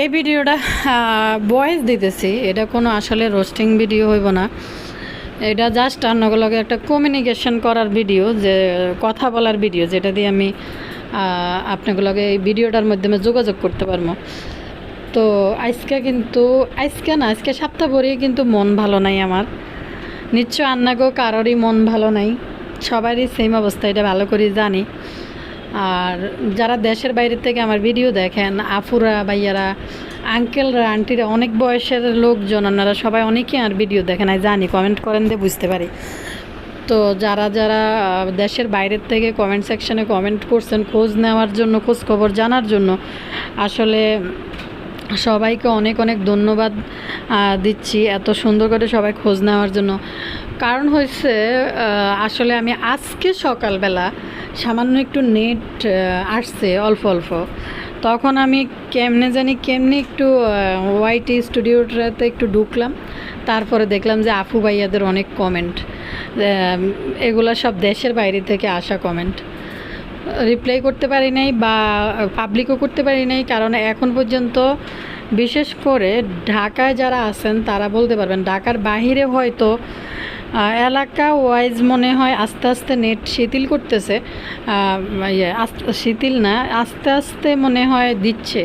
এই ভিডিওটা ভয়েস দিতেছি। এটা কোনো আসলে রোস্টিং ভিডিও হইব না। এটা জাস্ট অন্যগুলোকে একটা কমিউনিকেশন করার ভিডিও যে কথা বলার ভিডিও যেটা দিয়ে আমি আপনাগুলোকে এই ভিডিওটার মাধ্যমে যোগাযোগ করতে পারব। তো আজকে কিন্তু, আজকে না, আজকে সপ্তাহ ভরেই কিন্তু মন ভালো নাই আমার। নিশ্চয় আন্নাগো কারোরই মন ভালো নাই। সবারই সেম অবস্থা, এটা ভালো করে জানি। আর যারা দেশের বাইরে থেকে আমার ভিডিও দেখেন আফুরা ভাইয়ারা, আঙ্কেলরা, আন্টিরা, অনেক বয়সের লোকজন, আপনারা সবাই অনেকেই আর ভিডিও দেখেন, আমি জানি কমেন্ট করেন দিয়ে বুঝতে পারি। তো যারা যারা দেশের বাইরের থেকে কমেন্ট সেকশনে কমেন্ট করছেন, খোঁজ নেওয়ার জন্য, খোঁজ খবর জানার জন্য, আসলে সবাইকে অনেক অনেক ধন্যবাদ দিচ্ছি, এত সুন্দর করে সবাই খোঁজ নেওয়ার জন্য। কারণ হয়েছে আসলে আমি আজকে সকালবেলা সামান্য একটু নেট আসছে অল্প অল্প। তখন আমি কেমনে জানি, কেমনি একটু ওয়াইটি স্টুডিওটাতে একটু ঢুকলাম। তারপরে দেখলাম যে আফু ভাইয়াদের অনেক কমেন্ট এগুলো সব দেশের বাইরে থেকে আসা কমেন্ট রিপ্লাই করতে পারি নাই বা পাবলিকও করতে পারি নাই, কারণ এখন পর্যন্ত বিশেষ করে ঢাকায় যারা আছেন, তারা বলতে পারবেন ঢাকার বাহিরে হয়তো এলাকা ওয়াইজ মনে হয় আস্তে আস্তে নেট শিথিল করতেছে। ইয়ে শিথিল না, আস্তে আস্তে মনে হয় দিচ্ছে।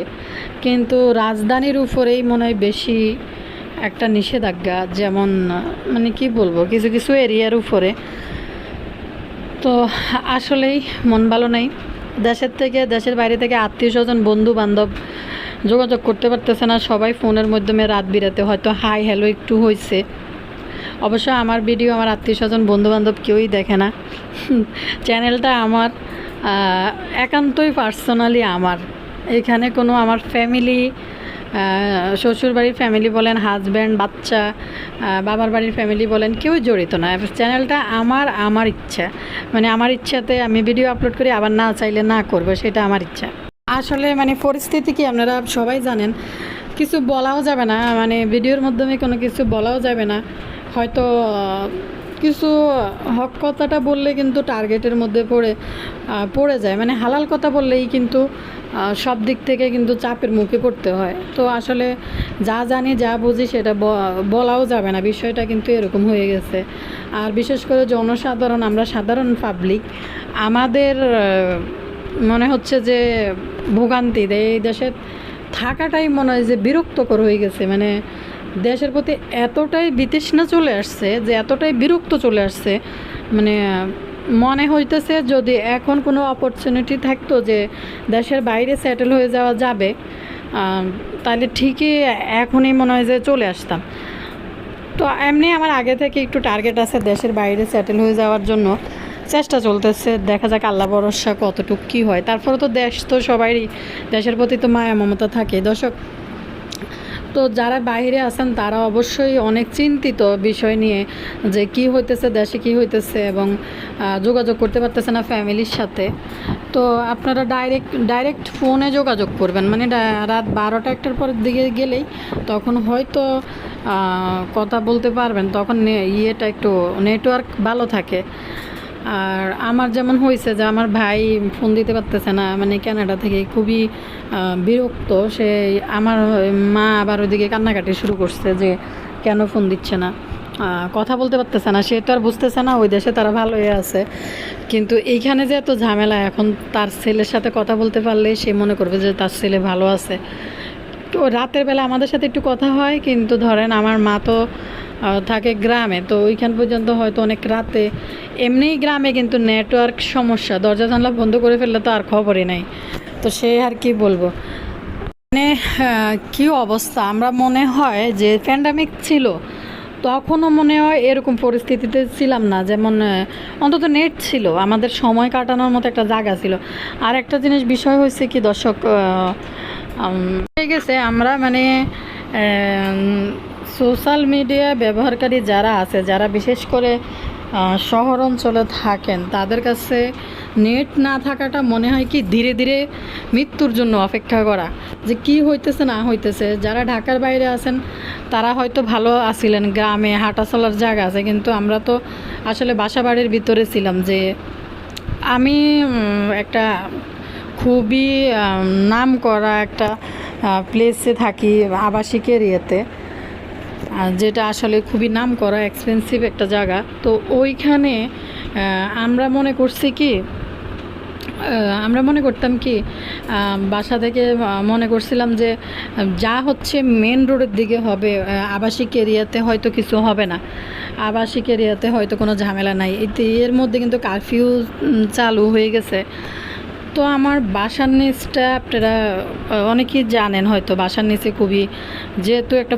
কিন্তু রাজধানীর উপরেই মনে হয় বেশি একটা নিষেধাজ্ঞা, যেমন মানে কি বলব, কিছু কিছু এরিয়ার উপরে। তো আসলেই মন ভালো নেই। দেশের থেকে, দেশের বাইরে থেকে আত্মীয় স্বজন বন্ধু বান্ধব যোগাযোগ করতে পারতেছে না। সবাই ফোনের মাধ্যমে রাত বিরাতে হয়তো হাই হ্যালো একটু হয়েছে অবশ্য আমার ভিডিও আমার আত্মীয় স্বজন বন্ধু বান্ধব কেউই দেখে না। চ্যানেলটা আমার একান্তই পার্সোনালি আমার। এখানে কোনো আমার ফ্যামিলি শ্বশুর বাড়ির ফ্যামিলি বলেন, হাজব্যান্ড, বাচ্চা বাবার বাড়ির ফ্যামিলি বলেন কেউ জড়িত না। চ্যানেলটা আমার আমার ইচ্ছা। মানে আমার ইচ্ছাতে আমি ভিডিও আপলোড করি, আবার না চাইলে না করব, সেটা আমার ইচ্ছা। আসলে মানে পরিস্থিতি কি আপনারা সবাই জানেন, কিছু বলাও যাবে না। মানে ভিডিওর মাধ্যমে কোনো কিছু বলাও যাবে না। হয়তো কিছু হক কথাটা বললে কিন্তু টার্গেটের মধ্যে পড়ে পড়ে যায়। মানে হালাল কথা বললেই কিন্তু সব দিক থেকে কিন্তু চাপের মুখে পড়তে হয়। তো আসলে যা জানি, যা বুঝি সেটা বলাও যাবে না। বিষয়টা কিন্তু এরকম হয়ে গেছে। আর বিশেষ করে জনসাধারণ, আমরা সাধারণ পাবলিক আমাদের মনে হচ্ছে যে ভোগান্তি দেয় এই দেশে থাকাটাই মনে হয় যে বিরক্তকর হয়ে গেছে। মানে দেশের প্রতি এতটাই বিতৃষ্ণা চলে আসছে যে এতটাই বিরক্ত চলে আসছে। মানে মনে হইতেছে যদি এখন কোনো অপরচুনিটি থাকতো যে দেশের বাইরে সেটেল হয়ে যাওয়া যাবে তাহলে ঠিকই এখনই মনে হয় যে চলে আসতাম। তো এমনি আমার আগে থেকে একটু টার্গেট আছে দেশের বাইরে সেটেল হয়ে যাওয়ার জন্য। চেষ্টা চলতেছে, দেখা যাক আল্লাহ ভরসা কতটুকু কী হয়। তারপরে তো দেশ তো সবারই, দেশের প্রতি তো মায়া মমতা থাকে। দর্শক তো যারা বাইরে আছেন, তারা অবশ্যই অনেক চিন্তিত বিষয় নিয়ে যে কি হইতেছে, দেশে কি হইতেছে এবং যোগাযোগ করতে পারতেছে না ফ্যামিলির সাথে। তো আপনারা ডাইরেক্ট ডাইরেক্ট ফোনে যোগাযোগ করবেন। মানে রাত বারোটা একটার পর দিকে গেলেই তখন হয়তো কথা বলতে পারবেন। তখন ইয়েটা একটু নেটওয়ার্ক ভালো থাকে। আর আমার যেমন হয়েছে যে আমার ভাই ফোন দিতে পারতেছে না মানে কানাডা থেকে খুবই বিরক্ত। সে আমার, মা আবার ওইদিকে কান্নাকাটি শুরু করছে যে কেন ফোন দিচ্ছে না? কথা বলতে পারতেছে না। সে তো আর বুঝতেছে না, ওই দেশে তারা ভালোই আছে। কিন্তু এইখানে যে এত ঝামেলা, এখন তার ছেলের সাথে কথা বলতে পারলে সে মনে করবে যে তার ছেলে ভালো আছে। তো রাতের বেলা আমাদের সাথে একটু কথা হয়, কিন্তু ধরেন আমার মা তো থাকে গ্রামে। তো ওইখান পর্যন্ত হয়তো অনেক রাতে। এমনিই গ্রামে কিন্তু নেটওয়ার্ক সমস্যা। দরজা জানলা বন্ধ করে ফেললে তো আর খবরই নাই। তো সে আর কি বলব? মানে কি অবস্থা? আমরা মনে হয় যে প্যান্ডামিক ছিল, তখনও মনে হয় এরকম পরিস্থিতিতে ছিলাম না। যেমন অন্তত নেট ছিল। আমাদের সময় কাটানোর মতো একটা জায়গা ছিল। আর একটা জিনিস, বিষয় হয়েছে কি দর্শক হয়ে গেছে। আমরা মানে সোশ্যাল মিডিয়া ব্যবহারকারী যারা আছে, যারা বিশেষ করে শহর অঞ্চলে থাকেন, তাদের কাছে নেট না থাকাটা মনে হয় কি ধীরে ধীরে মৃত্যুর জন্য অপেক্ষা করা। যে কি হইতেছে, না হইতেছে, যারা ঢাকার বাইরে আছেন, তারা হয়তো ভালো আছিলেন, গ্রামে হাঁটা চলার জায়গা আছে, কিন্তু আমরা তো আসলে বাসা বাড়ির ভিতরে ছিলাম যে আমি একটা খুবই নাম করা একটা প্লেসে থাকি, আবাসিক এরিয়াতে। যেটা আসলে খুবই নাম করা এক্সপেন্সিভ একটা জায়গা। তো ওইখানে আমরা মনে করছি কি আমরা মনে করতাম কি বাসা থেকে মনে করছিলাম যে, যা হচ্ছে মেন রোডের দিকে হবে আবাসিক এরিয়াতে হয়তো কিছু হবে না। আবাসিক এরিয়াতে হয়তো কোনো ঝামেলা নাই। এর মধ্যে কিন্তু কারফিউ চালু হয়ে গেছে। তো আমার বাসার নিচটা আপনারা অনেকেই জানেন হয়তো, বাসার নিচে খুবই যেহেতু একটা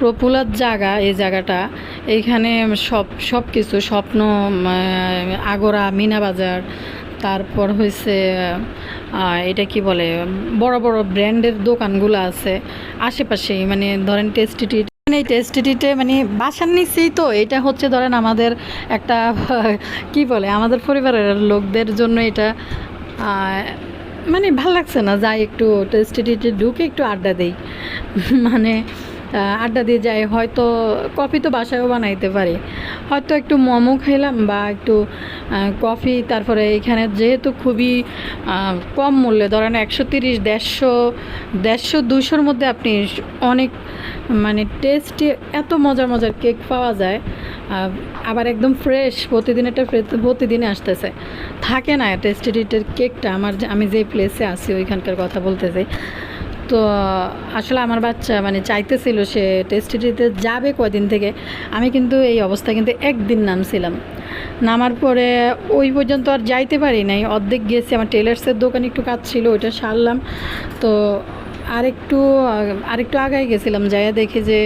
পপুলার জায়গা, এই জায়গাটা, এইখানে সব সব কিছু, স্বপ্ন আগরা, মিনা বাজার, তারপর হয়েছে এটা কি বলে, বড় বড় ব্র্যান্ডের দোকানগুলো আছে, আশেপাশেই মানে ধরেন টেস্টিটি এই টেস্টিটিতে মানে বাসার নিচেই তো, এটা হচ্ছে ধরেন আমাদের একটা, কি বলে, আমাদের পরিবারের লোকদের জন্য এটা মানে ভালো লাগছে না, যাই একটু টেস্টিটিতে ঢুকে একটু আড্ডা দেই মানে আড্ডা দিয়ে যাই হয়তো কফি তো বাসায়ও বানাইতে পারি। হয়তো একটু মোমো খেলাম বা একটু কফি। তারপরে এখানে যেহেতু খুবই কম মূল্যে, ধরেন একশো তিরিশ, দেড়শো দেড়শো দুশোর মধ্যে আপনি অনেক মানে টেস্টি এত মজার মজার কেক পাওয়া যায়। আবার একদম ফ্রেশ প্রতিদিন এটা প্রতিদিনই আসতেছে। থাকে না টেস্টি টিটের কেকটা আমার আমি যে প্লেসে আছি, ওইখানকার কথা বলতেছি। তো, আসলে আমার বাচ্চা মানে চাইতেছিল সে টেস্টিটিতে যাবে কয়দিন থেকে। আমি কিন্তু এই অবস্থা কিন্তু একদিন নামছিলাম। নামার পরে ওই পর্যন্ত আর যাইতে পারি নাই। অর্ধেক গেছি, আমার টেলার্সের দোকানে একটু কাজ ছিল, ওইটা সারলাম। তো আরেকটু আরেকটু আগায় গেছিলাম, যাইয়া দেখি যে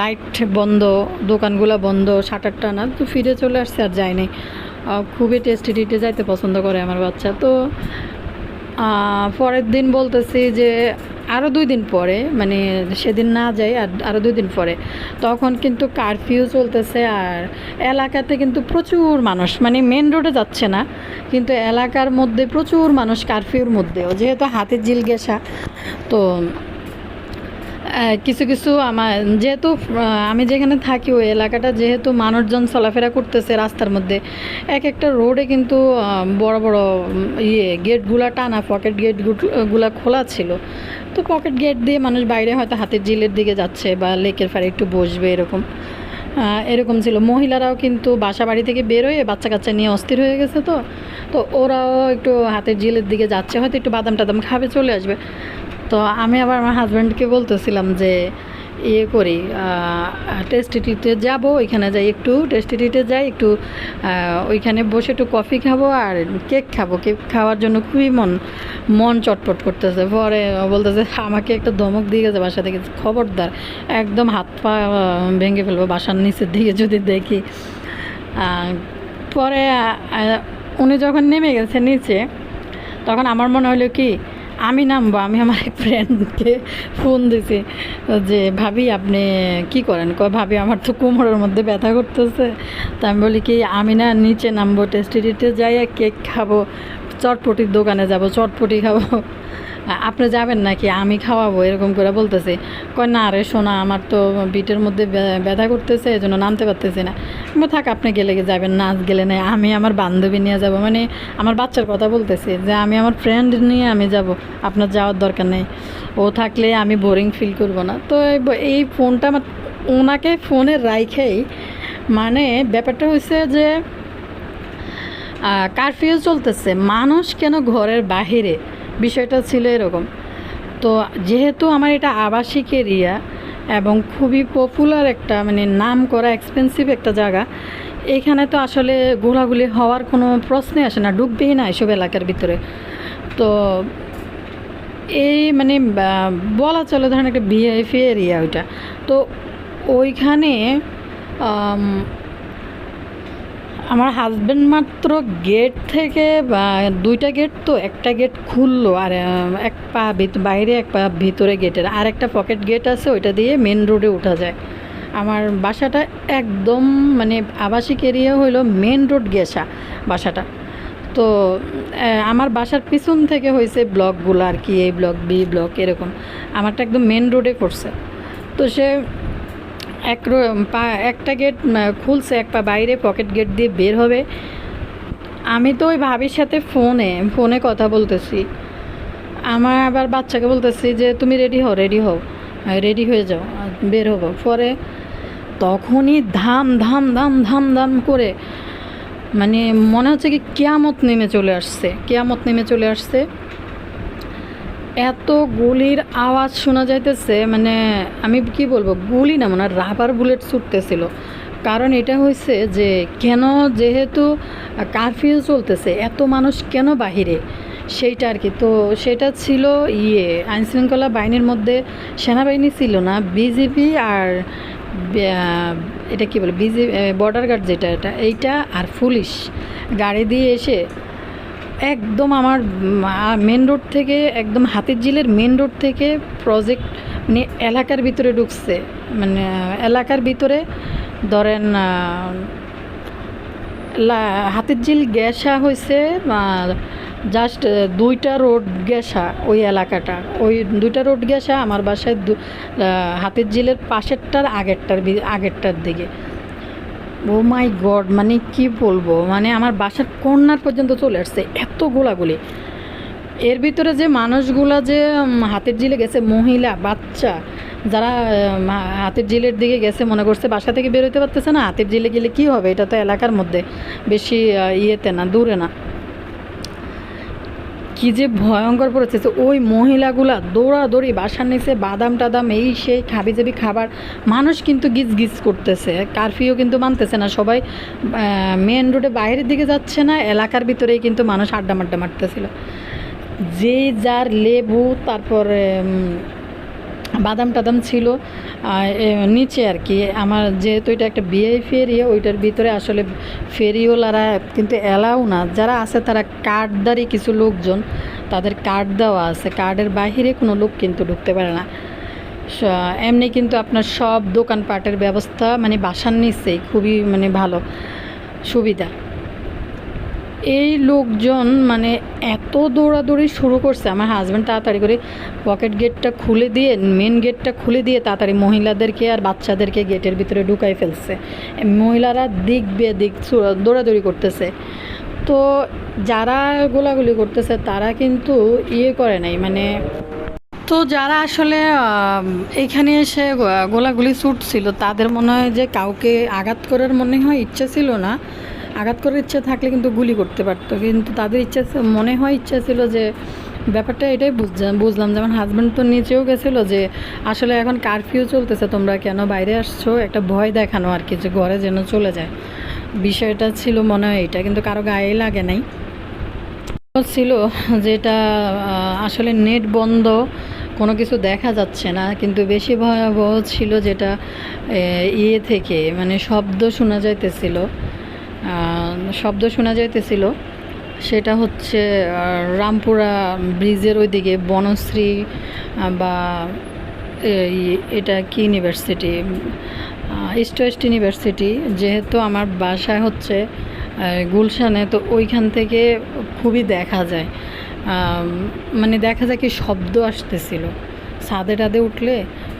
লাইট বন্ধ, দোকানগুলো বন্ধ শাটার টানা, তো ফিরে চলে আসছে আর যায়নি খুবই টেস্টি টিটে যাইতে পছন্দ করে আমার বাচ্চা। তো পরের দিন বলতেছি যে আরও দুই দিন পরে মানে সেদিন না যাই, আর আরও দুই দিন পরে। তখন কিন্তু কারফিউ চলতেছে, আর এলাকাতে কিন্তু প্রচুর মানুষ মানে মেন রোডে যাচ্ছে না, কিন্তু এলাকার মধ্যে প্রচুর মানুষ কারফিউর মধ্যেও, যেহেতু হাতে জিল গেসা তো কিছু কিছু আমার যেহেতু আমি যেখানে থাকি ওই এলাকাটা যেহেতু মানুষজন চলাফেরা করতেছে রাস্তার মধ্যে এক একটা রোডে কিন্তু বড় বড় ইয়ে গেটগুলা টানা পকেট গেটগুলা খোলা ছিল। তো পকেট গেট দিয়ে মানুষ বাইরে হয়তো হাতের জিলের দিকে যাচ্ছে বা লেকের পাড়ে একটু বসবে এরকম। এরকম ছিল। মহিলারাও কিন্তু বাসা বাড়ি থেকে বেরোয় বাচ্চা কাচ্চা নিয়ে অস্থির হয়ে গেছে তো। তো ওরাও একটু হাতের জিলের দিকে যাচ্ছে, হয়তো একটু বাদাম টাদাম খাবে, চলে আসবে। তো আমি আবার আমার হাজব্যান্ডকে বলতেছিলাম যে ইয়ে করি টেস্টিটিতে যাব, ওইখানে যাই একটু টেস্টিটিতে যাই, একটু ওইখানে বসে একটু কফি খাব আর কেক খাব। কেক খাওয়ার জন্য খুবই মন মন চটপট করতেছে। পরে বলতেছে, আমাকে একটা ধমক দিয়ে গেছে বাসা থেকে, খবরদার, একদম হাত পা ভেঙে ফেলব বাসার নিচের দিকে যদি দেখি। পরে উনি যখন নেমে গেছে নিচে, তখন আমার মনে হলো কি আমি নামবো, আমি আমার এক ফ্রেন্ডকে ফোন দিছি যে, ভাবি, আপনি কি করেন? ক ভাবি, আমার তো কোমরের মধ্যে ব্যথা করতেছে। তা আমি বলি কি, আমি না নিচে নামবো টেস্টিটিতে যাই কেক খাব, চটপটির দোকানে যাব, চটপটি খাব। আপনি যাবেন নাকি? আমি খাওয়াবো, এরকম করে বলতেছে। কয়, না রে শোনা আমার তো বিটের মধ্যে ব্যথা করতেছে এই জন্য নামতে পারতেছি না। থাক, আপনি গেলে যাবেন? না আজ গেলে নাই। আমি আমার বান্ধবী নিয়ে যাব। মানে আমার বাচ্চার কথা বলতেছে যে, আমি আমার ফ্রেন্ড নিয়ে আমি যাব। আপনার যাওয়ার দরকার নেই। ও থাকলে আমি বোরিং ফিল করব না। তো এই ফোনটা আমার, ওনাকে ফোনে রাইখেই মানে ব্যাপারটা হয়েছে যে কারফিউ চলতেছে। মানুষ কেন ঘরের বাহিরে বিষয়টা ছিল এরকম। তো যেহেতু আমার এটা আবাসিক এরিয়া এবং খুবই পপুলার একটা মানে নাম করা এক্সপেন্সিভ একটা জায়গা, এখানে তো আসলে ঘোরাঘুরি হওয়ার কোনো প্রশ্নই আসে না ডুববেই না এসব এলাকার ভিতরে। তো এই মানে বলা চলে ধরেন একটা ভিআইপি এরিয়া ওইটা। তো ওইখানে আমার হাজব্যান্ড মাত্র গেট থেকে, বা দুইটা গেট তো, একটা গেট খুললো, আর এক পা বাইরে এক পা ভিতরে গেটের আর একটা পকেট গেট আছে, ওইটা দিয়ে মেন রোডে ওঠা যায়। আমার বাসাটা একদম মানে আবাসিক এরিয়া হইল মেন রোড গেসা বাসাটা। তো আমার বাসার পিছন থেকে হয়েছে ব্লকগুলো আর কি, এই ব্লক বি ব্লক এরকম। আমারটা একদম মেন রোডে পড়ছে তো সে এক পা, একটা গেট খুলছে, এক পা বাইরে পকেট গেট দিয়ে বের হবে। আমি তো ওই ভাবির সাথে ফোনে ফোনে কথা বলতেছি। আমার আবার বাচ্চাকে বলতেছি যে, তুমি রেডি হও রেডি হও রেডি হয়ে যাও বের হব। পরে তখনই ধাম ধাম ধাম ধাম ধাম করে মানে মনে হচ্ছে কি কেয়ামত নেমে চলে আসছে, কেয়ামত নেমে চলে আসছে। এত গুলির আওয়াজ শোনা যাইতেছে মানে আমি কি বলব, গুলি না মানে রাবার বুলেট ছুটতেছিল। কারণ এটা হয়েছে যে, কেন যেহেতু কারফিউ চলতেছে, এত মানুষ কেন বাহিরে? সেইটা আর কি তো সেটা ছিল ইয়ে আইনশৃঙ্খলা বাহিনীর মধ্যে সেনাবাহিনী ছিল না বিজেপি আর এটা কি বলে, বিজে বর্ডার গার্ড যেটা, এটা, এইটা আর পুলিশ। গাড়ি দিয়ে এসে একদম আমার মেন রোড থেকে একদম হাতির ঝিলের মেন রোড থেকে প্রজেক্ট মানে এলাকার ভিতরে ঢুকছে। মানে এলাকার ভিতরে ধরেন হাতির ঝিল গ্যাসা হয়েছে জাস্ট দুইটা রোড গ্যাসা ওই এলাকাটা। ওই দুইটা রোড গ্যাসা আমার বাসায় হাতির ঝিলের পাশেরটার আগেরটার আগেরটার দিকে। ও মাই গড মানে কি বলব? মানে আমার বাসার কন্যার পর্যন্ত চলে আসছে, এত গোলাগুলি। এর ভিতরে যে মানুষগুলা যে হাতের জিলে গেছে, মহিলা, বাচ্চা, যারা হাতের জিলের দিকে গেছে, মনে করছে বাসা থেকে বেরোতে পারতেছে না, হাতের জিলে গেলে কি হবে? এটা তো এলাকার মধ্যে বেশি ইয়েতে না, দূরে না। কি যে ভয়ঙ্কর পরিস্থিতি ওই মহিলাগুলা দৌড়াদৌড়ি বাসার নিচে বাদাম টাদাম এই সেই খাবি যাবি খাবার, মানুষ কিন্তু গিজ গিজ করতেছে কারফিউ কিন্তু মানতেছে না, সবাই মেন রোডে বাইরের দিকে যাচ্ছে না, এলাকার ভিতরেই কিন্তু মানুষ আড্ডা মাড্ডা মারতেছিল। যে যার লেবু, তারপরে বাদাম টাদাম ছিল নিচে আর কি, আমার যেহেতু এটা একটা বিআইপি এরিয়া ওইটার ভিতরে আসলে ফেরিওয়ালারা কিন্তু এলাও না। যারা আছে তারা কার্ডদারি কিছু লোকজন, তাদের কার্ড দেওয়া আছে। কার্ডের বাইরে কোনো লোক কিন্তু ঢুকতে পারে না। এমনি কিন্তু আপনার সব দোকানপাটের ব্যবস্থা মানে বাসার নিচেই খুবই মানে ভালো সুবিধা। এই লোকজন মানে এত দৌড়াদৌড়ি শুরু করছে আমার হাজব্যান্ড তাড়াতাড়ি করে পকেট গেটটা খুলে দিয়ে মেন গেটটা খুলে দিয়ে তাড়াতাড়ি মহিলাদেরকে আর বাচ্চাদেরকে গেটের ভিতরে ঢুকাই ফেলছে। মহিলারা দিক বেদিক চু- দৌড়াদৌড়ি করতেছে। তো যারা গোলাগুলি করতেছে তারা কিন্তু ইয়ে করে নাই মানে তো যারা আসলে আম, এইখানে এসে গোলাগুলি ছুটছিল তাদের মনে হয় যে কাউকে আঘাত করার মনে হয় ইচ্ছা ছিল না। আঘাত করার ইচ্ছা থাকলে কিন্তু গুলি করতে পারতো। কিন্তু তাদের ইচ্ছা মনে হয় ইচ্ছা ছিল যে ব্যাপারটা এটাই বুঝলাম বুঝলাম। যেমন হাজব্যান্ড তো নিচেও গেছিল যে, আসলে এখন কারফিউ চলতেছে, তোমরা কেন বাইরে আসছো? একটা ভয় দেখানো আর কি, যে ঘরে যেন চলে যায়। বিষয়টা ছিল মনে হয় এটা, কিন্তু কারও গায়ে লাগে নাই। ছিল যেটা আসলে নেট বন্ধ, কোনো কিছু দেখা যাচ্ছে না। কিন্তু বেশি ভয়াবহ ছিল যেটা ইয়ে থেকে মানে শব্দ শোনা যাইতেছিল। শব্দ শোনা যাইতেছিল। সেটা হচ্ছে রামপুরা ব্রিজের ওইদিকে বনশ্রী বা এটা কি ইউনিভার্সিটি ইস্ট ওয়েস্ট ইউনিভার্সিটি যেহেতু আমার বাসায় হচ্ছে গুলশানে, তো ওইখান থেকে খুবই দেখা যায়। মানে দেখা যায় কি শব্দ আসতেছিল। ছাদে টাদে উঠলে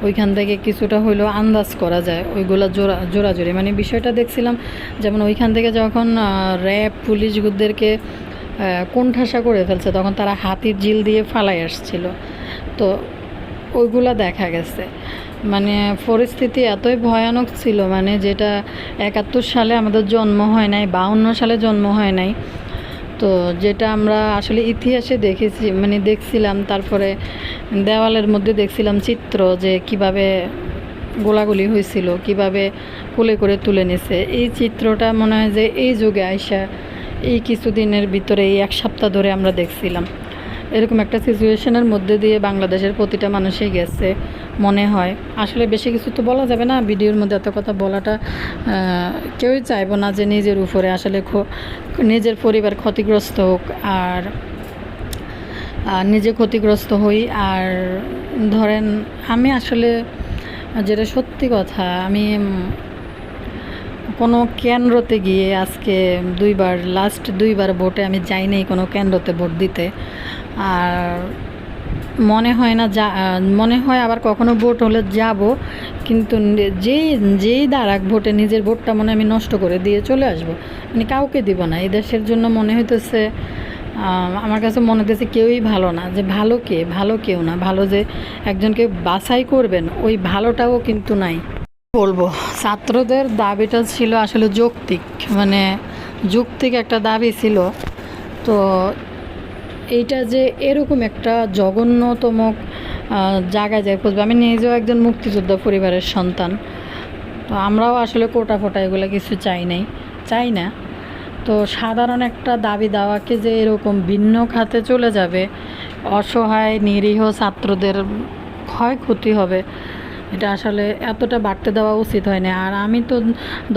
ওইখান থেকে কিছুটা হইলেও আন্দাজ করা যায়, ওইগুলো জোড়া, জোড়াজোড়ি। মানে বিষয়টা দেখছিলাম, যেমন ওইখান থেকে যখন র্যাব পুলিশগুদেরকে কোণঠাসা করে ফেলছে, তখন তারা হাতির জিল দিয়ে ফালাই আসছিল। তো ওইগুলা দেখা গেছে। মানে পরিস্থিতি এতই ভয়ানক ছিল মানে যেটা একাত্তর সালে আমাদের জন্ম হয় নাই, বাউন্ন সালে জন্ম হয় নাই তো যেটা আমরা আসলে ইতিহাসে দেখেছি মানে দেখছিলাম, তারপরে দেওয়ালের মধ্যে দেখছিলাম চিত্র যে কীভাবে গোলাগুলি হয়েছিল, কীভাবে কোলে করে তুলে নিছে। এই চিত্রটা মনে হয় যে এই যুগে আইসা এই কিছুদিনের ভিতরে এই এক সপ্তাহ ধরে আমরা দেখছিলাম। এরকম একটা সিচুয়েশনের মধ্যে দিয়ে বাংলাদেশের প্রতিটা মানুষই গেছে, মনে হয়। আসলে বেশি কিছু তো বলা যাবে না, ভিডিওর মধ্যে এত কথা বলাটা কেউই চাইব না যে নিজের উপরে আসলে নিজের পরিবার ক্ষতিগ্রস্ত হোক আর নিজে ক্ষতিগ্রস্ত হই। আর ধরেন, আমি আসলে যেটা সত্যি কথা, আমি কোনো কেন্দ্রতে গিয়ে আজকে দুইবার লাস্ট দুইবার ভোটে আমি যাইনি কোনো কেন্দ্রতে ভোট দিতে। আর মনে হয় না যা মনে হয় আবার কখনো ভোট হলে যাব, কিন্তু যেই যেই দাঁড়াক ভোটে নিজের ভোটটা মনে আমি নষ্ট করে দিয়ে চলে আসব। মানে কাউকে দিব না, এই দেশের জন্য মনে হইতেছে আমার কাছে মনে হতেছে কেউই ভালো না, যে ভালো কে, ভালো কেউ না, ভালো যে একজনকে বাছাই করবেন, ওই ভালোটাও কিন্তু নাই। বলব, ছাত্রদের দাবিটা ছিল আসলে যৌক্তিক মানে যৌক্তিক একটা দাবি ছিল। তো এইটা যে এরকম একটা জঘন্যতম জায়গায় যায় পৌঁছবে আমি নিজেও একজন মুক্তিযোদ্ধা পরিবারের সন্তান। তো আমরাও আসলে কোটা ফোটা এগুলো কিছু চাই নাই। চাই না। তো সাধারণ একটা দাবি দাওয়াকে যে এরকম ভিন্ন খাতে চলে যাবে, অসহায়, নিরীহ ছাত্রদের ক্ষয়ক্ষতি হবে এটা আসলে এতটা বাড়তে দেওয়া উচিত হয় না আর আমি তো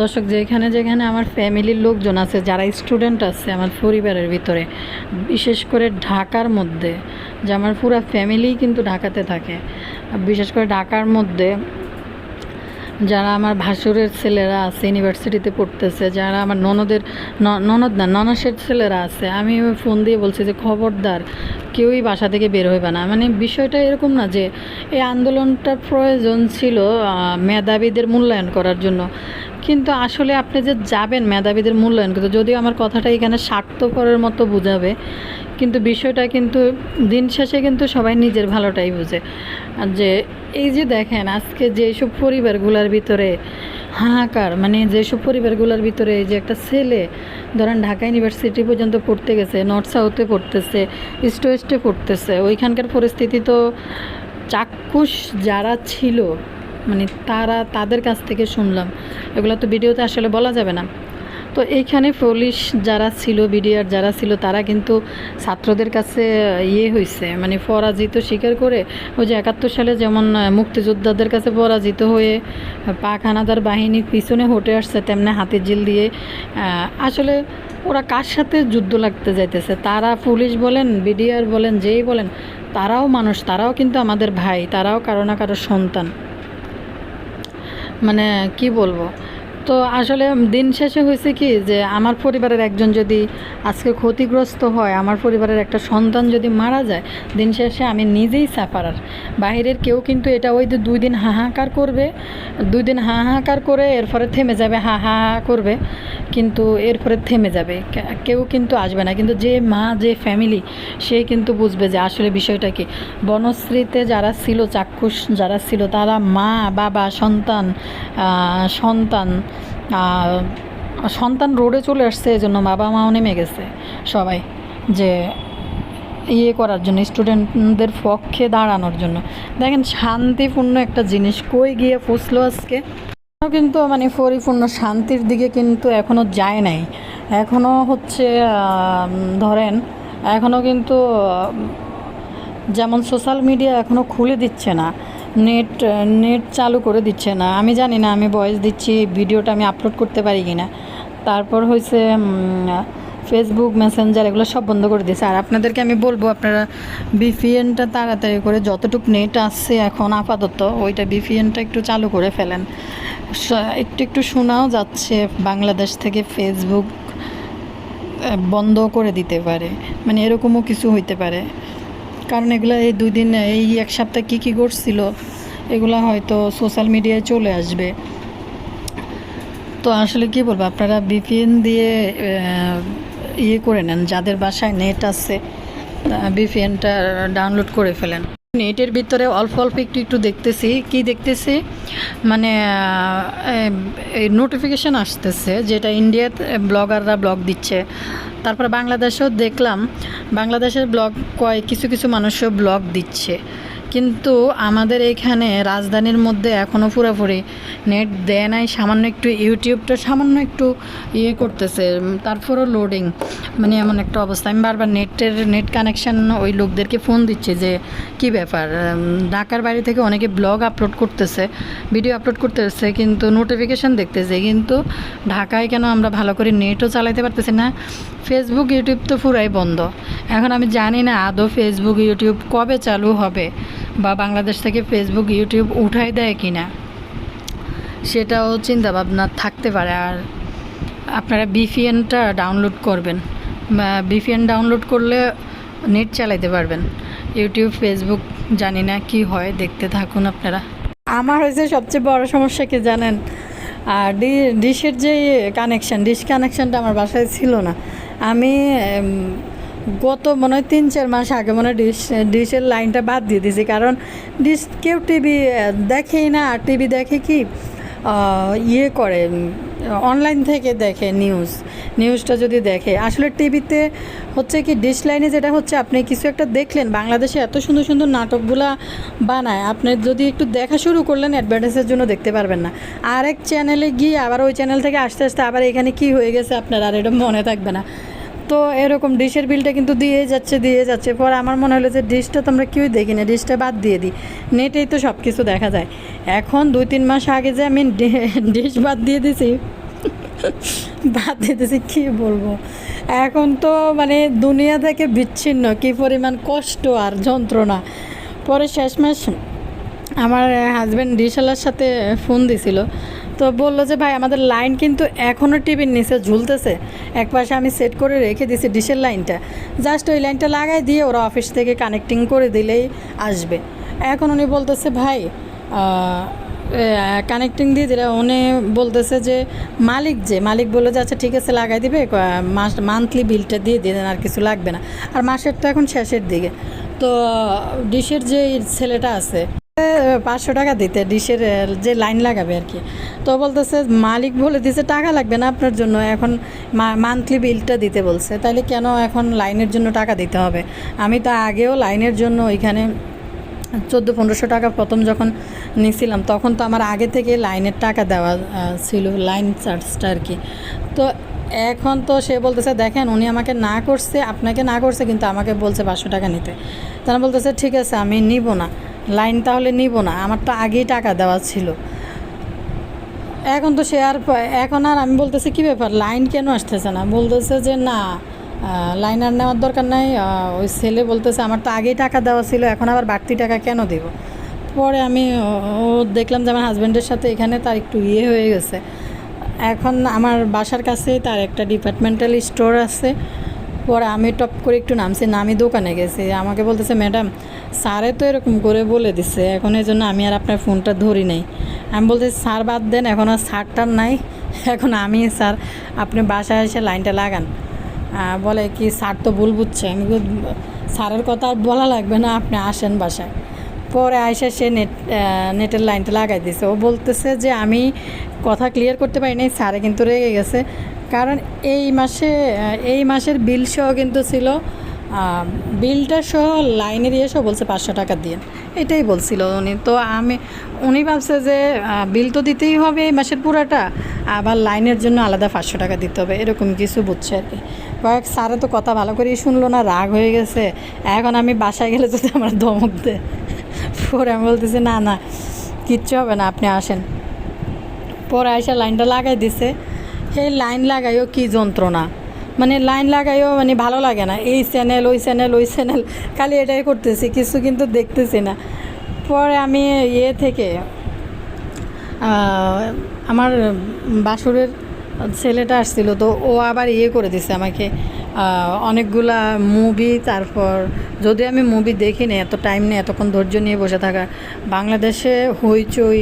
দর্শক, যেখানে যেখানে আমার ফ্যামিলির লোকজন আছে, যারা স্টুডেন্ট আছে আমার পরিবারের ভিতরে, বিশেষ করে ঢাকার মধ্যে, যে আমার পুরো ফ্যামিলি কিন্তু ঢাকাতে থাকে। বিশেষ করে ঢাকার মধ্যে যারা আমার ভাসুরের ছেলেরা আছে ইউনিভার্সিটিতে পড়তেছে, যারা আমার ননদের ননদ না, ননসের ছেলেরা আছে, আমি ফোন দিয়ে বলছি যে, খবরদার, কেউই বাসা থেকে বের হইবে না। মানে বিষয়টা এরকম না যে, এই আন্দোলনটা প্রয়োজন ছিল মেধাবীদের মূল্যায়ন করার জন্য। কিন্তু আসলে আপনি যে যাবেন মেধাবীদের মূল্যায়ন করতে, যদিও আমার কথাটা এখানে স্বার্থপরের মতো বোঝাবে কিন্তু বিষয়টা কিন্তু দিন শেষে কিন্তু সবাই নিজের ভালোটাই বোঝে। আর যে এই যে দেখেন, আজকে যেসব পরিবারগুলোর ভিতরে হাহাকার মানে যেসব পরিবারগুলোর ভিতরে যে একটা ছেলে, ধরেন ঢাকা ইউনিভার্সিটি পর্যন্ত পড়তে গেছে, নর্থ সাউথে পড়তেছে, ইস্ট ওয়েস্টে পড়তেছে, ওইখানকার পরিস্থিতি তো চাক্ষুষ যারা ছিল মানে তারা তাদের কাছ থেকে শুনলাম। এগুলো তো ভিডিওতে আসলে বলা যাবে না। তো এইখানে পুলিশ যারা ছিল, বিডিআর যারা ছিল, তারা কিন্তু ছাত্রদের কাছে ইয়ে হয়েছে মানে পরাজিত স্বীকার করে ওই যে একাত্তর সালে যেমন মুক্তিযোদ্ধাদের কাছে পরাজিত হয়ে পাক হানাদার বাহিনীর পিছনে হটে আসছে, তেমনি হাতের জিল দিয়ে। আসলে ওরা কার সাথে যুদ্ধ লাগতে যাইতেছে? তারা পুলিশ বলেন, বিডিআর বলেন, যেই বলেন, তারাও মানুষ, তারাও কিন্তু আমাদের ভাই, তারাও কারও না কারও সন্তান। মানে কি বলব? তো আসলে দিন শেষে হয়েছে কি যে আমার পরিবারের একজন যদি আজকে ক্ষতিগ্রস্ত হয়, আমার পরিবারের একটা সন্তান যদি মারা যায়, দিন শেষে আমি নিজেই সাফারার বাইরের কেউ কিন্তু এটা ওই যে দুই দিন হাহাকার করবে, দুই দিন হাহাকার করে এরপরে থেমে যাবে হা হা হা করবে, কিন্তু এরপরে থেমে যাবে। কেউ কিন্তু আসবে না। কিন্তু যে মা, যে ফ্যামিলি সে কিন্তু বুঝবে যে আসলে বিষয়টা কি। বনশ্রীতে যারা ছিল চাক্ষুষ, যারা ছিল তারা মা, বাবা, সন্তান সন্তান সন্তান রোডে চলে আসছে এই জন্য বাবা মাও নেমে গেছে সবাই যে ইয়ে করার জন্য স্টুডেন্টদের পক্ষে দাঁড়ানোর জন্য। দেখেন, শান্তিপূর্ণ একটা জিনিস কই গিয়ে ফুসলো আজকে। কিন্তু মানে পরিপূর্ণ শান্তির দিকে কিন্তু এখনও যায় নাই। এখনও হচ্ছে ধরেন এখনও কিন্তু যেমন সোশ্যাল মিডিয়া এখনও খুলে দিচ্ছে না। নেট নেট চালু করে দিচ্ছে না। আমি জানি না, আমি ভয়েস দিচ্ছি, ভিডিওটা আমি আপলোড করতে পারি কি না তারপর হয়েছে ফেসবুক মেসেঞ্জার এগুলো সব বন্ধ করে দিয়েছে। আর আপনাদেরকে আমি বলব, আপনারা বিপিএনটা তাড়াতাড়ি করে যতটুকু নেট আসছে এখন আপাতত, ওইটা বিপিএনটা একটু চালু করে ফেলেন। একটু একটু শোনাও যাচ্ছে, বাংলাদেশ থেকে ফেসবুক বন্ধ করে দিতে পারে। মানে এরকমও কিছু হইতে পারে। কারণ এগুলো এই দুই দিন, এই এক সপ্তাহ কী কী করছিল এগুলো হয়তো সোশ্যাল মিডিয়ায় চলে আসবে। তো আসলে কি বলব, আপনারা বিপিএন দিয়ে ইয়ে করে নেন, যাদের বাসায় নেট আছে বিপিএনটা ডাউনলোড করে ফেলেন। নেটের ভিতরে অল্প অল্প একটু একটু দেখতেছি। কি দেখতেছি? মানে নোটিফিকেশান আসতেছে, যেটা ইন্ডিয়াতে ব্লগাররা ব্লগ দিচ্ছে। তারপরে বাংলাদেশেও দেখলাম বাংলাদেশের ব্লগ কয় কিছু কিছু মানুষও ব্লগ দিচ্ছে। কিন্তু আমাদের এইখানে রাজধানীর মধ্যে এখনও পুরোপুরি নেট দেয় নাই, সামান্য একটু ইউটিউবটা সামান্য একটু ইয়ে করতেছে তারপরও লোডিং মানে এমন একটা অবস্থা। আমি বারবার নেটের, নেট কানেকশান ওই লোকদেরকে ফোন দিচ্ছে যে, কি ব্যাপার? ঢাকার বাইরে থেকে অনেকে ব্লগ আপলোড করতেছে ভিডিও আপলোড করতেছে, কিন্তু নোটিফিকেশান দেখতেছে। কিন্তু ঢাকায় কেন আমরা ভালো করে নেটও চালাতে পারতেছি না? ফেসবুক ইউটিউব তো পুরাই বন্ধ। এখন আমি জানি না আদৌ ফেসবুক ইউটিউব কবে চালু হবে। বা বাংলাদেশ থেকে ফেসবুক ইউটিউব উঠাই দেয় কি না সেটাও চিন্তা ভাবনা থাকতে পারে। আর আপনারা বিপিএনটা ডাউনলোড করবেন। বিপিএন ডাউনলোড করলে নেট চালাইতে পারবেন। ইউটিউব ফেসবুক জানি না কি হয়, দেখতে থাকুন আপনারা। আমার হয়েছে সবচেয়ে বড় সমস্যা কি জানেন? আর ডি, ডিশের যে কানেকশান ডিশ কানেকশানটা আমার বাসায় ছিল না। আমি গত মনে হয় তিন, চার মাস আগে মনে হয় ডিশ, ডিশের লাইনটা বাদ দিয়ে দিয়েছি। কারণ ডিশ কেউ টিভি দেখেই না, আর টিভি দেখে কি ইয়ে করে অনলাইন থেকে দেখে নিউজ, নিউজটা যদি দেখে। আসলে টিভিতে হচ্ছে কি, ডিশ লাইনে যেটা হচ্ছে, আপনি কিছু একটা দেখলেন, বাংলাদেশে এত সুন্দর সুন্দর নাটকগুলা বানায়, আপনি যদি একটু দেখা শুরু করলেন অ্যাডভার্টাইজের জন্য দেখতে পারবেন না। আরেক চ্যানেলে গিয়ে, আবার ওই চ্যানেল থেকে আস্তে আস্তে আবার এখানে কি হয়ে গেছে আপনার, আর এটা মনে থাকবে না। তো এরকম ডিশের বিলটা কিন্তু দিয়ে যাচ্ছে দিয়ে যাচ্ছে। পরে আমার মনে হলো যে ডিশটা তো আমরা কেউই দেখি না ডিশটা বাদ দিয়ে দিই। নেটেই তো সব কিছু দেখা যায়। এখন দুই তিন মাস আগে যে আমি ডিশ বাদ দিয়ে দিছি, বাদ দিয়ে দিছি, কী বলব? এখন তো মানে দুনিয়া থেকে বিচ্ছিন্ন, কী পরিমাণ কষ্ট আর যন্ত্রণা। পরে শেষমেশ আমার হাজব্যান্ড ডিশালার সাথে ফোন দিছিল। তো বলল যে, ভাই, আমাদের লাইন কিন্তু এখনও টিভির নিচে ঝুলতেছে। এক পাশে আমি সেট করে রেখে দিছি ডিশের লাইনটা জাস্ট ওই লাইনটা লাগাই দিয়ে ওরা অফিস থেকে কানেক্টিং করে দিলেই আসবে। এখন উনি বলতেছে, ভাই কানেক্টিং দিয়ে দিলে। উনি বলতেছে যে, মালিক যে, মালিক বলে যে আচ্ছা ঠিক আছে, লাগাই দিবে। মাস মান্থলি বিলটা দিয়ে দিলেন, আর কিছু লাগবে না। আর মাসের তো এখন শেষের দিকে। তো, ডিশের যে ছেলেটা আছে পাঁচশো টাকা দিতে, ডিশের যে লাইন লাগাবে আর কি। তো বলতেছে, মালিক বলে দিছে, টাকা লাগবে না আপনার জন্য, এখন মান্থলি বিলটা দিতে বলছে তাহলে কেন এখন লাইনের জন্য টাকা দিতে হবে? আমি তো আগেও লাইনের জন্য ওইখানে চোদ্দ, পনেরোশো টাকা প্রথম যখন নিয়েছিলাম তখন তো আমার আগে থেকে লাইনের টাকা দেওয়া ছিল, লাইন চার্জটা আর কি। তো এখন তো সে বলতেছে, দেখেন, উনি আমাকে না করছে, আপনাকে না করছে, কিন্তু আমাকে বলছে পাঁচশো টাকা নিতে। তারা বলতেছে, ঠিক আছে, আমি নিব না, লাইন তাহলে নিব না, আমার তো আগেই টাকা দেওয়া ছিল। এখন তো সে আর এখন আর আমি বলতেছি কি ব্যাপার? লাইন কেন আসতেছে না? বলতেছে যে, না লাইন আর নেওয়ার দরকার নাই। ওই ছেলে বলতেছে, আমার তো আগেই টাকা দেওয়া ছিল, এখন আবার বাড়তি টাকা কেন দেব? পরে আমি ও দেখলাম যে, আমার হাজব্যান্ডের সাথে এখানে তার একটু ইয়ে হয়ে গেছে। এখন আমার বাসার কাছে তার একটা ডিপার্টমেন্টাল স্টোর আছে। পরে আমি টপ করে একটু নামছি, নামি দোকানে গেছি। আমাকে বলতেছে, ম্যাডাম, স্যারে তো এরকম করে বলে দিছে, এখন এই জন্য আমি আর আপনার ফোনটা ধরি নাই। আমি বলতেছি, স্যার বাদ দেন, এখন আর স্যারটার নাই, এখন আমি স্যার, আপনি বাসায় এসে লাইনটা লাগান। বলে কি, স্যার তো ভুল বুঝছে। আমি স্যারের কথা আর বলা লাগবে না, আপনি আসেন বাসায়। পরে আয়সা সে নেট নেটের লাইনটা লাগাই দিছে। ও বলতেছে যে, আমি কথা ক্লিয়ার করতে পারি নাই, স্যারে কিন্তু রেগে গেছে। কারণ এই মাসে এই মাসের বিল সহ কিন্তু ছিল বিলটা সহ লাইনের ইয়ে সহ বলছে পাঁচশো টাকা দিয়ে। এটাই বলছিল উনি। তো আমি, উনি ভাবছে যে বিল তো দিতেই হবে এই মাসের পুরাটা, আবার লাইনের জন্য আলাদা পাঁচশো টাকা দিতে হবে, এরকম কিছু বুঝছে আর কি। কয়েক স্যারে তো কথা ভালো করেই শুনলো না, রাগ হয়ে গেছে। এখন আমি বাসায় গেলে যদি আমার ধমক দেয়। পরে আমি বলতেছি, না না, কিচ্ছু হবে না, আপনি আসেন। পরে আইসা লাইনটা লাগাই দিছে। এই লাইন লাগাইও কি যন্ত্রণা? মানে লাইন লাগাইও মানে ভালো লাগে না। এই চ্যানেল ওই চ্যানেল ওই চ্যানেল খালি এটাই করতেছি, কিছু কিন্তু দেখতেছি না। পরে আমি ইয়ে থেকে আমার বাসুরের ছেলেটা আসছিল, তো ও আবার ইয়ে করে দিছে আমাকে। অনেকগুলা মুভি তারপর যদি আমি মুভি দেখি না, এত টাইম নেই এতক্ষণ ধৈর্য নিয়ে বসে থাকা, বাংলাদেশে হইচই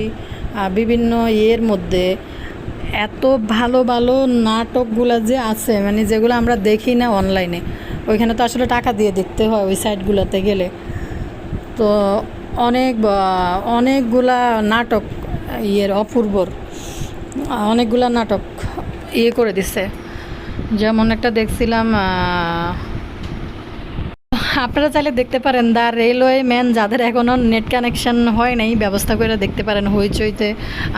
বিভিন্ন ইয়ের মধ্যে এত ভালো ভালো নাটকগুলো যে আছে মানে যেগুলো আমরা দেখি না অনলাইনে ওইখানে তো আসলে টাকা দিয়ে দেখতে হয় ওই সাইটগুলোতে গেলে। তো অনেক অনেকগুলা নাটক ইয়ের অপূর্বর অনেকগুলা নাটক ইয়ে করে দিছে। যেমন একটা দেখছিলাম আপনারা চাইলে দেখতে পারেন, দ্য রেলওয়ে ম্যান যাদের এখনও নেট কানেকশন হয় নাই, ব্যবস্থা করে দেখতে পারেন, হইচইতে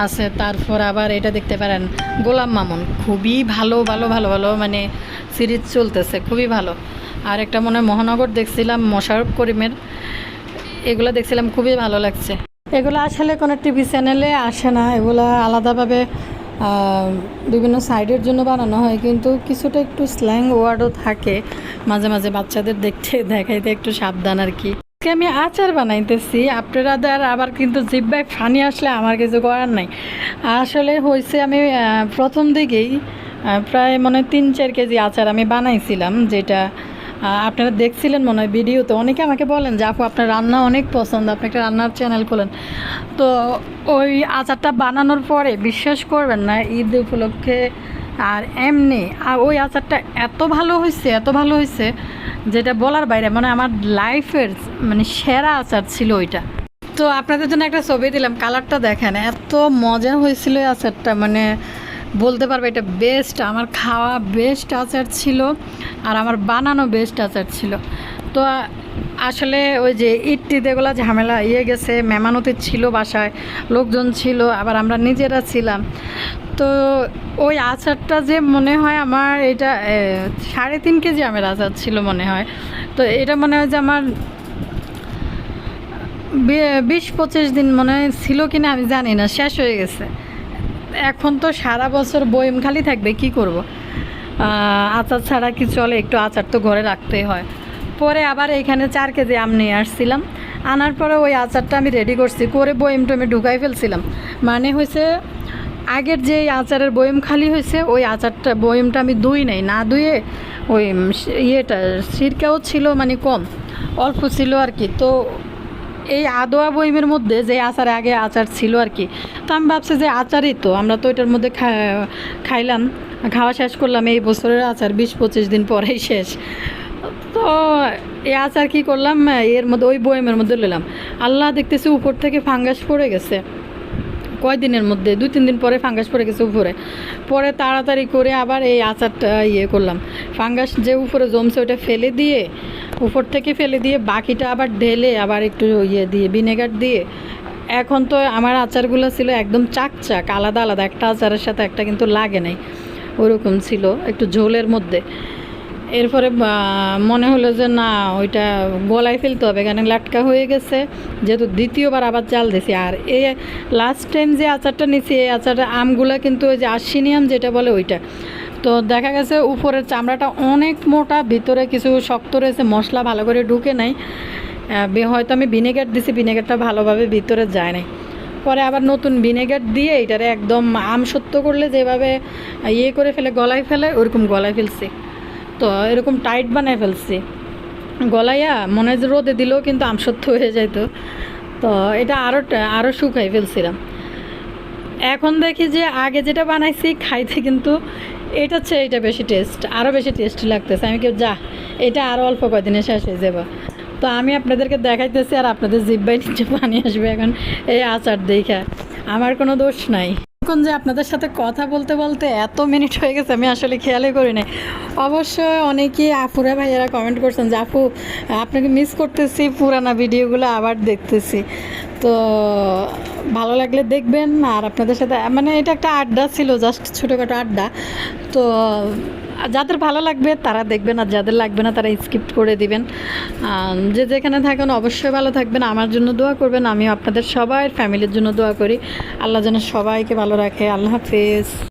আছে, তারপর আবার এটা দেখতে পারেন, গোলাম মামুন, খুবই ভালো ভালো ভালো ভালো মানে সিরিজ চলতেছে, খুবই ভালো। আর একটা মনে মহানগর দেখছিলাম, মোশারফ করিমের, এগুলো দেখছিলাম, খুবই ভালো লাগছে। এগুলো আসলে কোনো টিভি চ্যানেলে আসে না, এগুলো আলাদাভাবে বিভিন্ন সাইডের জন্য বানানো হয়, কিন্তু কিছুটা একটু স্ল্যাং ওয়ার্ডও থাকে। মাঝে মাঝে বাচ্চাদের দেখতে, দেখাইতে একটু সাবধান আর কি। আমি আচার বানাইতেছি। আপনাদের আবার কিন্তু জিব্বায় ফানি আসলে আমার কিছু করার নাই। আসলে হয়েছে আমি প্রথম দিকেই প্রায় মনে তিন চার কেজি আচার আমি বানাইছিলাম, যেটা আপনারা দেখছিলেন মনে হয় ভিডিওতে। অনেকে আমাকে বলেন যে, আপু, আপনার রান্না অনেক পছন্দ, আপনি একটা রান্নার চ্যানেল খোলেন। তো ওই আচারটা বানানোর পরে বিশ্বাস করবেন না, ঈদ উপলক্ষে আর এমনি, আর ওই আচারটা এত ভালো হয়েছে এত ভালো হয়েছে যেটা বলার বাইরে মানে আমার লাইফের মানে সেরা আচার ছিল ওইটা। তো আপনাদের জন্য একটা ছবি দিলাম, কালারটা দেখেন, এত মজা হয়েছিল আচারটা মানে বলতে পারবে এটা বেস্ট আমার খাওয়া বেস্ট আচার ছিল আর আমার বানানো বেস্ট আচার ছিল। তো আসলে ওই যে ইটটি যেগুলো ঝামেলা ইয়ে গেছে, মেমানতি ছিল বাসায়, লোকজন ছিল, আবার আমরা নিজেরা ছিলাম। তো ওই আচারটা যে মনে হয় আমার এটা সাড়ে তিন কেজি আমের আচার ছিল মনে হয়। তো এটা মনে হয় যে আমার বিশ পঁচিশ দিন মনে হয় ছিল কিনা আমি জানি না, শেষ হয়ে গেছে। এখন তো সারা বছর বইম খালি থাকবে, কি করব? আচার ছাড়া কি চলে? একটু আচার তো ঘরে রাখতেই হয়। পরে আবার এখানে চার কেজি আম নিয়ে আসছিলাম। আনার পরে ওই আচারটা আমি রেডি করছি। করে বইম টমে ঢুকাই ফেলছিলাম। মানে হয়েছে আগের যে আচারের বয়ম খালি হয়েছে ওই আচারটা বয়মটা আমি দুই নাই। না ধুয়ে ওই ইয়েটা, সিরকাও ছিল মানে কম। অল্প ছিল আর কি। তো এই আদোয়া বইমের মধ্যে যে আচার আগে আচার ছিল আর কি, তো আমি ভাবছি যে আচারই তো, আমরা তো এটার মধ্যে খাইলাম, খাওয়া শেষ করলাম, এই বছরের আচার বিশ পঁচিশ দিন পরেই শেষ। তো এই আচার কি করলাম, এর মধ্যে, ওই বইমের মধ্যে নিলাম আল্লাহ দেখতেছি উপর থেকে ফাঙ্গাস পড়ে গেছে। কয়দিনের মধ্যে, দুই তিন দিন পরে ফাঙ্গাস পড়ে গেছে উপরে। পরে তাড়াতাড়ি করে আবার এই আচারটা ইয়ে করলাম। ফাঙ্গাস যে উপরে জমছে ওটা ফেলে দিয়ে উপর থেকে ফেলে দিয়ে বাকিটা আবার ঢেলে আবার একটু ইয়ে দিয়ে, ভিনেগার দিয়ে। এখন তো আমার আচারগুলো ছিল একদম চাকচাক, আলাদা আলাদা। একটা আচারের সাথে একটা কিন্তু লাগে নাই, ওরকম ছিল একটু ঝোলের মধ্যে। এরপরে মনে হলো যে না, ওইটা গলায় ফেলতে হবে কেন লাটকা হয়ে গেছে। যেহেতু দ্বিতীয়বার আবার চাল দিছি আর এই লাস্ট টাইম যে আচারটা নিছি এই আচারটা আমগুলা কিন্তু ওই যে আশ্বিনিয়াম যেটা বলে ওইটা তো দেখা গেছে উপরের চামড়াটা অনেক মোটা, ভিতরে কিছু শক্ত রয়েছে, মশলা ভালো করে ঢুকে নাই। হয়তো আমি ভিনেগার দিছি, ভিনেগারটা ভালোভাবে ভিতরে যায় নাই। পরে আবার নতুন ভিনেগার দিয়ে এটারে একদম আম সত্য করলে যেভাবে ইয়ে করে ফেলে, গলায় ফেলে, ওরকম গলায় ফেলছি। তো এরকম টাইট বানায় ফেলছি। গলাইয়া মনে হয় রোদে দিলেও কিন্তু আমসত্ব হয়ে যেত তো। এটা আরও আরও শুকাই ফেলছিলাম। এখন দেখি যে আগে যেটা বানাইছি, খাইতে কিন্তু এটা হচ্ছে, এটা বেশি টেস্ট আরও বেশি টেস্ট লাগতেছে। আমি কেউ যা, এটা আরও অল্প কদিনে শেষ হয়ে যাব। তো আমি আপনাদেরকে দেখাইতেছি আর আপনাদের জিব্বাই নিচে পানি আসবে এখন। এই আচার দেখা। আমার কোনো দোষ নাই। এখন যে আপনাদের সাথে কথা বলতে বলতে এত মিনিট হয়ে গেছে, আমি আসলে খেয়ালই করি নাই। অবশ্যই অনেকেই আপুরা ভাইয়ারা কমেন্ট করছেন যে, আপু, আপনাকে মিস করতেছি, পুরানা ভিডিওগুলো আবার দেখতেছি। তো ভালো লাগলে দেখবেন, আর আপনাদের সাথে মানে এটা একটা আড্ডা ছিল জাস্ট ছোটোখাটো আড্ডা। তো যাদের ভালো লাগবে, তারা দেখবেন, আর যাদের লাগবে না, তারা স্কিপ করে দিবেন। যে যেখানে থাকেন, অবশ্যই ভালো থাকবেন। আমার জন্য দোয়া করবেন, আমিও আপনাদের সবাই ফ্যামিলির জন্য দোয়া করি। আল্লাহ যেন সবাইকে ভালো রাখে। আল্লাহ হাফেজ।